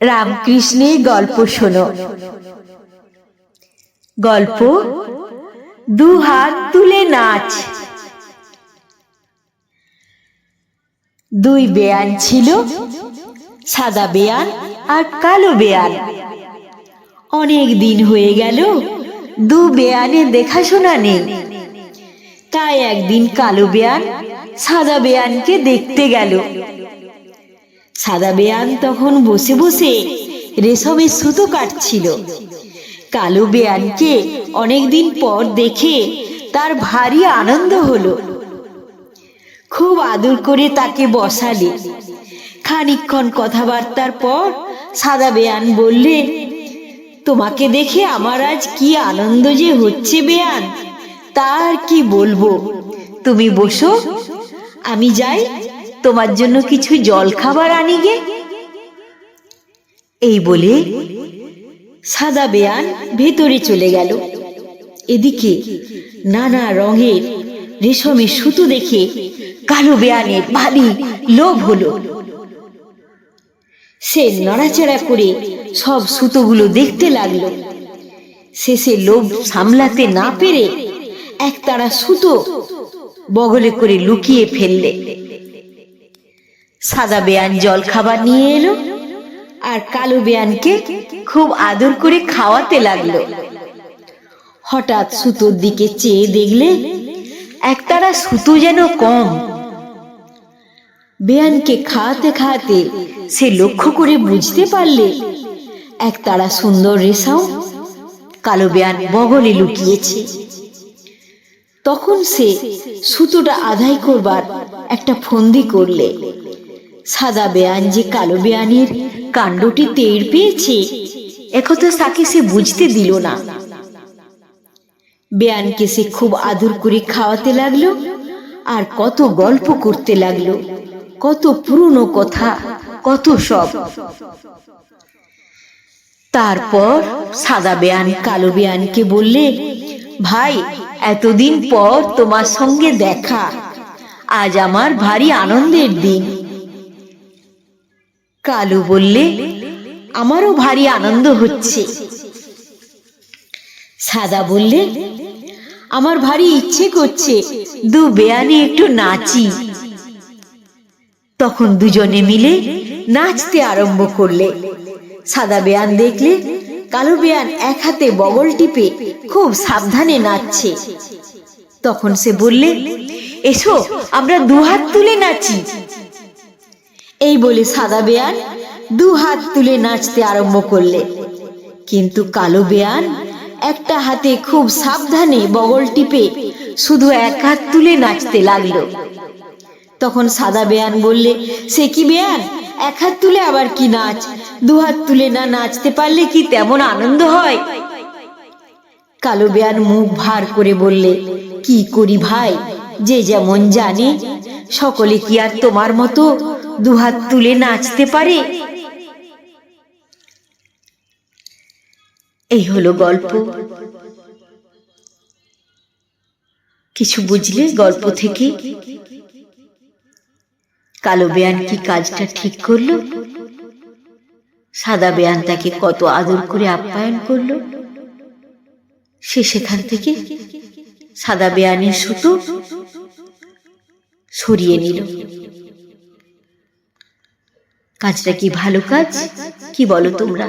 রামকৃষ্ণের গল্প শোনো। গল্প দু হাত তুলে নাচ। দুই বেয়ান ছিল, সাদা বেয়ান আর কালো বেয়ান। অনেক দিন হয়ে গেল, দু বেয়ানের দেখাশোনা নেই। তাই একদিন কালো বেয়ান সাদা বেয়ানকে দেখতে গেল। সাদা বেয়ান তখন বসে বসে রেশমের সুতো কাটছিল। কালো বেয়ানকে অনেকদিন পর দেখে তার ভারী আনন্দ হলো। খুব আদর করে তাকে বসালে। খানিকক্ষণ কথাবার্তার পর সাদা বেয়ান বললে, তোমাকে দেখে আমার আজ কি আনন্দ যে হচ্ছে বেয়ান তার কি বলব? তুমি বসো, আমি যাই। তোমার জন্য কিছু জল খাবার আনি গে। এই বলে সাদা বেয়ান ভেতরে চলে গেল। এদিকে নানা রঙের রেশমের সুতো দেখে কালো বেয়ানের ভারী লোভ হলো। সে নড়াচড়া করে সব সুতোগুলো দেখতে লাগল। শেষে লোভ সামলাতে না পেরে একতারা সুতো বগলে করে লুকিয়ে ফেললে। সাদা বেয়ান জল খাবার নিয়ে এলো আর কালো বেয়ানকে খুব আদর করে খাওয়াতে লাগল। হঠাৎ সুতোর দিকে চেয়ে দেখলে একতারা সুতো যেন কম। বেয়ানকে খাওয়াতে খাওয়াতে সে লক্ষ্য করে বুঝতে পারলে একতারা সুন্দর রেশাও কালো বেয়ান বগলে লুকিয়েছে। তখন সে সুতোটা আদায় করবার একটা ফন্দি করলে। সাদা বেয়ান যে কালো বেয়ানের কাণ্ডটি টের পেয়েছে। একথা তাকে সে বুঝতে দিল না। বেয়ানকে সে খুব আদর করে খাওয়াতে লাগল আর কত গল্প করতে লাগল। কত পুরনো কথা, কত সব। তারপর সাদা বেয়ান কালো বেয়ানকে বললে, ভাই, এতদিন পর তোমার সঙ্গে দেখা। আজ আমার ভারী আনন্দের দিন। কালু বললে, আমারও ভারী আনন্দ হচ্ছে। সাদা বললে, আমার ভারী ইচ্ছে করছে দু বেয়ানে একটু নাচি। তখন দুজনে মিলে নাচতে আরম্ভ করলে। সাদা বেয়ান দেখলে কালো বেয়ান এক হাতে বগল টিপে খুব সাবধানে নাচছে। তখন সে বললে, এসো, আমরা দু হাত তুলে নাচি। এই বলে সাদা বেয়ান দু হাত তুলে নাচতে আরম্ভ করলে। কিন্তু কালো বেয়ান একটা হাতে খুব সাবধানে বগল টিপে শুধু এক হাত তুলে নাচতে লাগল। তখন সাদা বেয়ান বললে, সে কি বেয়ান? এক হাত তুলে আবার কি নাচ? দু হাত তুলে না নাচতে পারলে কি তেমন আনন্দ হয়? কালো বেয়ান মুখ ভার করে বললে, কি করি ভাই? যে যেমন জানে, সকলে কি আর তোমার মতো দুহাত তুলে নাচতে পারে? এই হলো গল্প। কিছু বুঝলে গল্প থেকে। কালো বেয়ান কি কাজটা ঠিক করল? সাদা বেয়ান তাকে কত আদর করে আপ্যায়ন করল? সে সেখান থেকে সাদা বেয়ানের সুতো সরিয়ে নিল। কাজটা কি ভালো কাজ? কি বলো তোমরা?